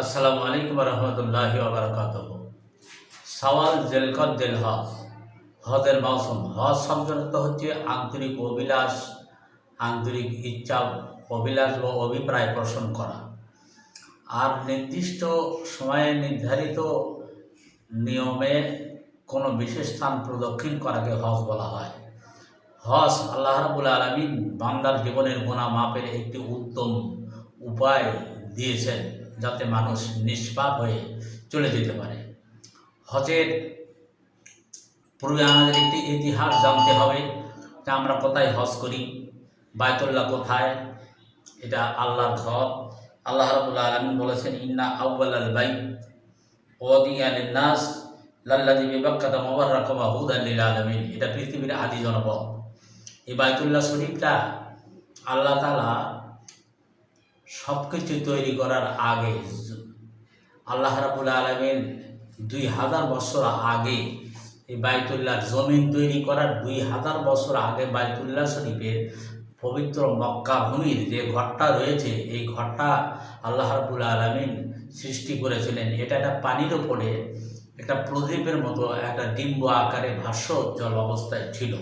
আসসালামু আলাইকুম রহমতুল্লাহ বারকাত সওয়াল জেলকত দিল হজ। হজের মৌসুম। হজ অর্থ হচ্ছে আন্তরিক অভিলাষ, আন্তরিক ইচ্ছা, অভিলাষ বা অভিপ্রায় পোষণ করা। আর নির্দিষ্ট সময়ে নির্ধারিত নিয়মে কোনো বিশেষ স্থান প্রদক্ষিণ করাকে হজ বলা হয়। হজ আল্লাহ রাবুল আলমিন বান্দার জীবনের গোনা মাপের একটি উত্তম উপায় দিয়েছেন। যাতে মানুষ নিষ্পাপ হয়ে চলে যেতে পারে। হজের পূর্বে আমাদের একটি ইতিহাস জানতে হবে যে আমরা কোথায় হজ করি, বায়তুল্লাহ কোথায়, এটা আল্লাহর ঘর। আল্লাহ রাবুল আলমিন বলেছেন, ইন্না আউ্বাল বাই ওদিয়া নাস লাল্লাদি বিবাক্কাদা মোবার রাকমা হুদ আল্লিল আলমিন এটা পৃথিবীর আদি জনপদ। এই বায়তুল্লাহ শরীফটা আল্লাহ তালা সব কিছু তৈরি করার আগে আল্লাহ রাবুল আলমিন দুই হাজার বছর আগে এই বাইতুল্লাহর জমিন তৈরি করার দুই হাজার বছর আগে বাইতুল্লাহ শরীফের পবিত্র মক্কা ভূমির যে ঘরটা রয়েছে, এই ঘরটা আল্লাহ রাবুল আলমিন সৃষ্টি করেছিলেন। এটা একটা পানির ওপরে একটা প্রদীপের মতো একটা ডিম্ব আকারে ভাষ্য জল অবস্থায় ছিল।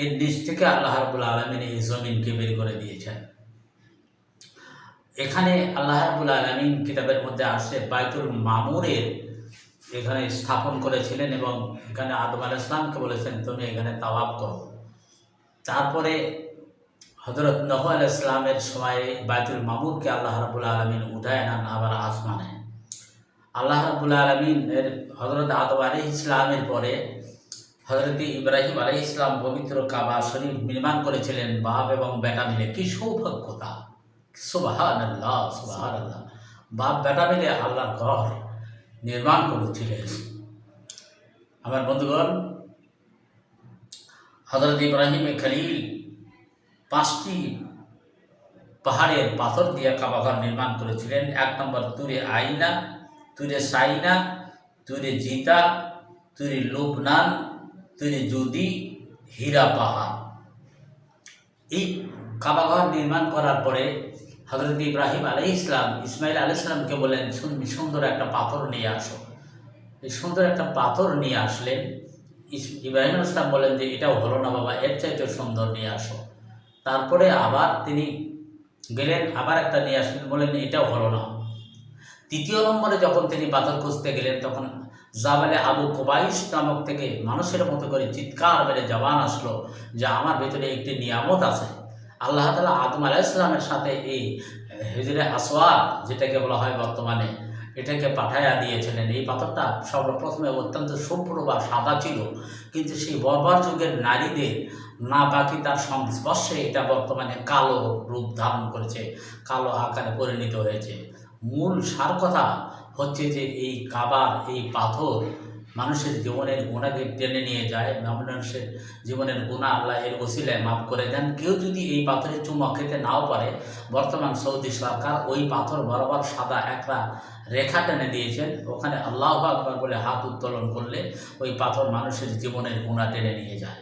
এর নিচ থেকে আল্লাহ রাবুল আলমিন এই জমিনকে বের করে দিয়েছেন। এখানে আল্লাহ রাবুল আলমিন কিতাবের মধ্যে আসছে বাইতুল মামুরের, এখানে স্থাপন করেছিলেন এবং এখানে আদম আল ইসলামকে বলেছেন, তুমি এখানে তাওয়াব করো। তারপরে হজরত নহ আল ইসলামের সময়ে বাইতুল মামুরকে আল্লাহ রাবুল আলমিন উঠায় নেন আবার আসমানে। আল্লাহ রাবুল আলমিন এর হজরত আদম আলী ইসলামের পরে হজরত ইব্রাহিম আলী ইসলাম পবিত্র কাবা শরীফ নির্মাণ করেছিলেন, বাপ এবং বেটা মিলে। কি সৌভাগ্যতা! সুবাহান আল্লাহ সুবাহান আল্লাহ বাপ বেটা মিলে আল্লাহর ঘর নির্মাণ করেছিলেন আমার বন্ধুগণ হজরত ইব্রাহিম খালিল পাঁচটি পাহাড়ের পাথর দিয়ে কাবাঘর নির্মাণ করেছিলেন। এক নম্বর তুরে আইনা, তুরে সাইনা, তুরে জিতা, তুরে লুবনান, তুরে যুদি, হীরা পাহাড়। এই কাবাঘর নির্মাণ করার পরে হজরত ইব্রাহিম আলাই ইসলাম ইসমাইল আলি ইসলামকে বলেন সুন্দর একটা পাথর নিয়ে আসো। এই সুন্দর একটা পাথর নিয়ে আসলেন ইব্রাহিম ইসলাম বলেন যে, এটাও হলো না বাবা, এর চাইতে সুন্দর নিয়ে আসো। তারপরে আবার তিনি গেলেন, আবার একটা নিয়ে আসলেন বলেন এটাও হলো না। তৃতীয় নম্বরে যখন তিনি পাথর খুঁজতে গেলেন, তখন জাবালে আবু কোবাইশ নামক থেকে মানুষের মতো করে চিৎকার বেড়ে জবান আসলো যে, আমার ভেতরে একটি নিয়ামত আছে। আল্লাহ তালা আদম আলাহ ইসলামের সাথে এই হেজরে আসওয়াদ, যেটাকে বলা হয় বর্তমানে, এটাকে পাঠাইয়া দিয়েছিলেন। এই পাথরটা সর্বপ্রথমে অত্যন্ত শুভ্র বা সাদা ছিল, কিন্তু সেই বর্বর যুগের নারীদের না বাকি তার সংস্পর্শে এটা বর্তমানে কালো রূপ ধারণ করেছে, কালো আকারে পরিণত হয়েছে। মূল সার কথা হচ্ছে যে এই কাবার, এই পাথর মানুষের জীবনের গোনাকে টেনে নিয়ে যায়, মানুষের জীবনের গোনা আল্লাহের ওসিলায় মাফ করে দেন। কেউ যদি এই পাথরের চুমা খেতে নাও পারে, বর্তমান সৌদি সরকার ওই পাথর বরাবর সাদা একটা রেখা টেনে দিয়েছেন। ওখানে আল্লাহ আকবর বলে হাত উত্তোলন করলে ওই পাথর মানুষের জীবনের গোনা টেনে নিয়ে যায়।